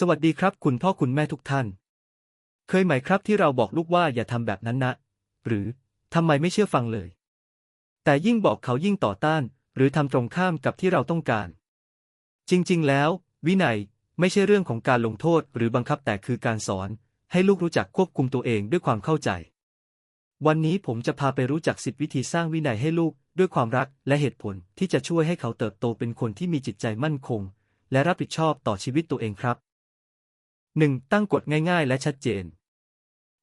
สวัสดีครับคุณพ่อคุณแม่ทุกท่าน เคยไหมครับที่เราบอกลูกว่าอย่าทำแบบนั้นนะ หรือทำไมไม่เชื่อฟังเลย แต่ยิ่งบอกเขายิ่งต่อต้าน หรือทำตรงข้ามกับที่เราต้องการ จริง ๆ แล้ว วินัยไม่ใช่เรื่องของการลงโทษหรือบังคับแต่คือการสอน ให้ลูกรู้จักควบคุมตัวเองด้วยความเข้าใจ วันนี้ผมจะพาไปรู้จักสิบวิธีสร้างวินัยให้ลูกด้วยความรักและเหตุผลที่จะช่วยให้เขาเติบโตเป็นคนที่มีจิตใจมั่นคง และรับผิดชอบต่อชีวิตตัวเองครับ 1. ตั้งกฎง่ายๆ และชัดเจน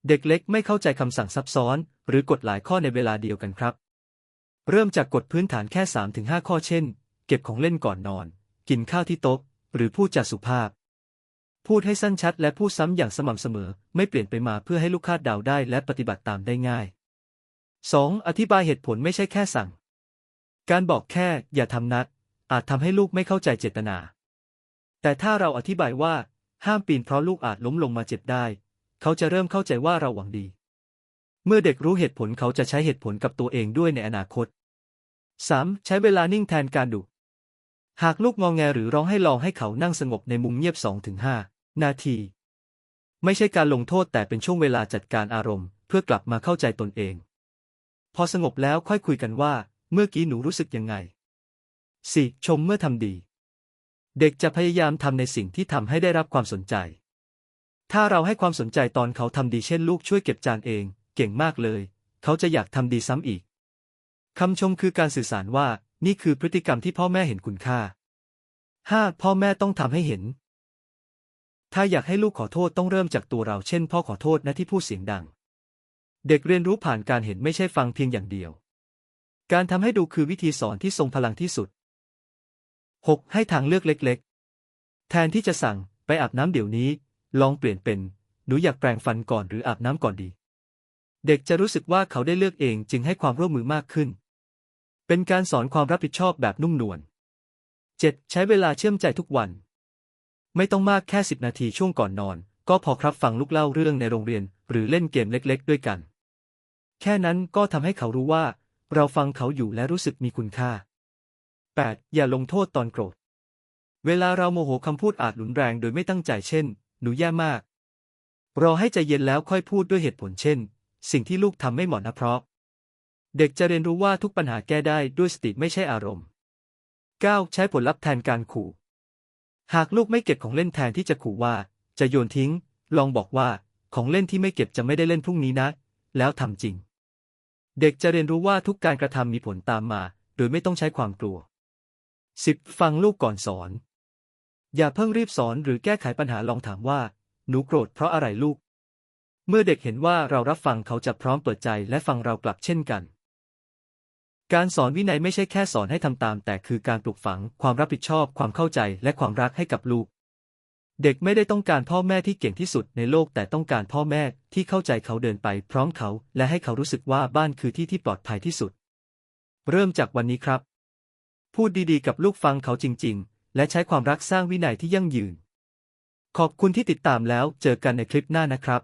เด็กเล็กไม่เข้าใจคำสั่งซับซ้อน หรือกฎหลายข้อในเวลาเดียวกันครับ เริ่มจากกฎพื้นฐานแค่ 3-5 ข้อเช่น เก็บของเล่นก่อนนอน กินข้าวที่โต๊ะ หรือพูดจาสุภาพ พูดให้สั้นชัดและพูดซ้ำอย่างสม่ำเสมอ ไม่เปลี่ยนไปมาเพื่อให้ลูกคาดเดาได้และปฏิบัติตามได้ง่าย 2. อธิบายเหตุผลไม่ใช่แค่สั่ง การบอกแค่อย่าทำนักอาจทำให้ลูกไม่เข้าใจเจตนา แต่ถ้าเราอธิบายว่า ห้ามปีนเพราะลูกอาจล้มลงมาเจ็บได้ เขาจะเริ่มเข้าใจว่าเราหวังดี เมื่อเด็กรู้เหตุผลเขาจะใช้เหตุผลกับตัวเองด้วยในอนาคต 3. ใช้เวลานิ่งแทนการดุ หากลูกงองแงหรือร้องให้ลองให้เขานั่งสงบในมุมเงียบ 2-5 นาที ไม่ใช่การลงโทษแต่เป็นช่วงเวลาจัดการอารมณ์ เพื่อกลับมาเข้าใจตนเอง พอสงบแล้วค่อยคุยกันว่า เมื่อกี้หนูรู้สึกยังไง 4. ชมเมื่อทำดี เด็กจะพยายามทำในสิ่งที่ทำให้ได้รับความสนใจ ถ้าเราให้ความสนใจตอนเขาทำดีเช่นลูกช่วยเก็บจานเอง เก่งมากเลย เขาจะอยากทำดีซ้ำอีกคำชมคือการสื่อสารว่านี่คือพฤติกรรมที่พ่อแม่เห็นคุณค่า 5. พ่อแม่ต้องทำให้เห็น ถ้าอยากให้ลูกขอโทษต้องเริ่มจากตัวเราเช่น พ่อขอโทษนะที่พูดเสียงดัง เด็กเรียนรู้ผ่านการเห็นไม่ใช่ฟังเพียงอย่างเดียว การทำให้ดูคือวิธีสอนที่ทรงพลังที่สุด 6. ให้ทางเลือกเล็ก ๆ แทนที่จะสั่งไปอาบน้ำเดี๋ยวนี้ ลองเปลี่ยนเป็น หนูอยากแปรงฟันก่อนหรืออาบน้ำก่อนดี เด็กจะรู้สึกว่าเขาได้เลือกเองจึงให้ความร่วมมือมากขึ้น เป็นการสอนความรับผิดชอบแบบนุ่มนวล 7. ใช้เวลาเชื่อมใจทุกวัน ไม่ต้องมากแค่สิบนาทีช่วงก่อนนอน ก็พอครับฟังลูกเล่าเรื่องในโรงเรียน หรือเล่นเกมเล็ก ๆ ด้วยกัน แค่นั้นก็ทำให้เขารู้ว่า เราฟังเขาอยู่และรู้สึกมีคุณค่า 8. อย่าลงโทษตอนโกรธ เวลาเราโมโหคำพูดอาจหนุนแรงโดยไม่ตั้งใจเช่น หนูแย่มาก รอให้ใจเย็นแล้วค่อยพูดด้วยเหตุผลเช่น สิ่งที่ลูกทำไม่เหมาะนะเพราะ เด็กจะเรียนรู้ว่าทุกปัญหาแก้ได้ด้วยสติไม่ใช่อารมณ์ 9. ใช้ผลลัพธ์แทนการขู่ หากลูกไม่เก็บของเล่นแทนที่จะขู่ว่า จะโยนทิ้ง ลองบอกว่า ของเล่นที่ไม่เก็บจะไม่ได้เล่นพรุ่งนี้นะ แล้วทำจริง เด็กจะเรียนรู้ว่าทุกการกระทำมีผลตามมา โดยไม่ต้องใช้ความกลัว 10. ฟังลูกก่อนสอน อย่าเพิ่งรีบสอนหรือแก้ไขปัญหาลองถามว่า หนูโกรธเพราะอะไรลูก เมื่อเด็กเห็นว่าเรารับฟังเขาจะพร้อมเปิดใจและฟังเรากลับเช่นกัน การสอนวินัยไม่ใช่แค่สอนให้ทำตาม แต่คือการปลูกฝังความรับผิดชอบ ความเข้าใจและความรักให้กับลูก เด็กไม่ได้ต้องการพ่อแม่ที่เก่งที่สุดในโลก แต่ต้องการพ่อแม่ที่เข้าใจเขาเดินไป พร้อมเขา และให้เขารู้สึกว่าบ้านคือที่ที่ปลอดภัยที่สุด เริ่มจากวันนี้ครับ พูดดีๆ กับลูกฟังเขาจริง ๆ และใช้ความรักสร้างวินัยที่ยั่งยืน ขอบคุณที่ติดตามแล้วเจอกันในคลิปหน้านะครับ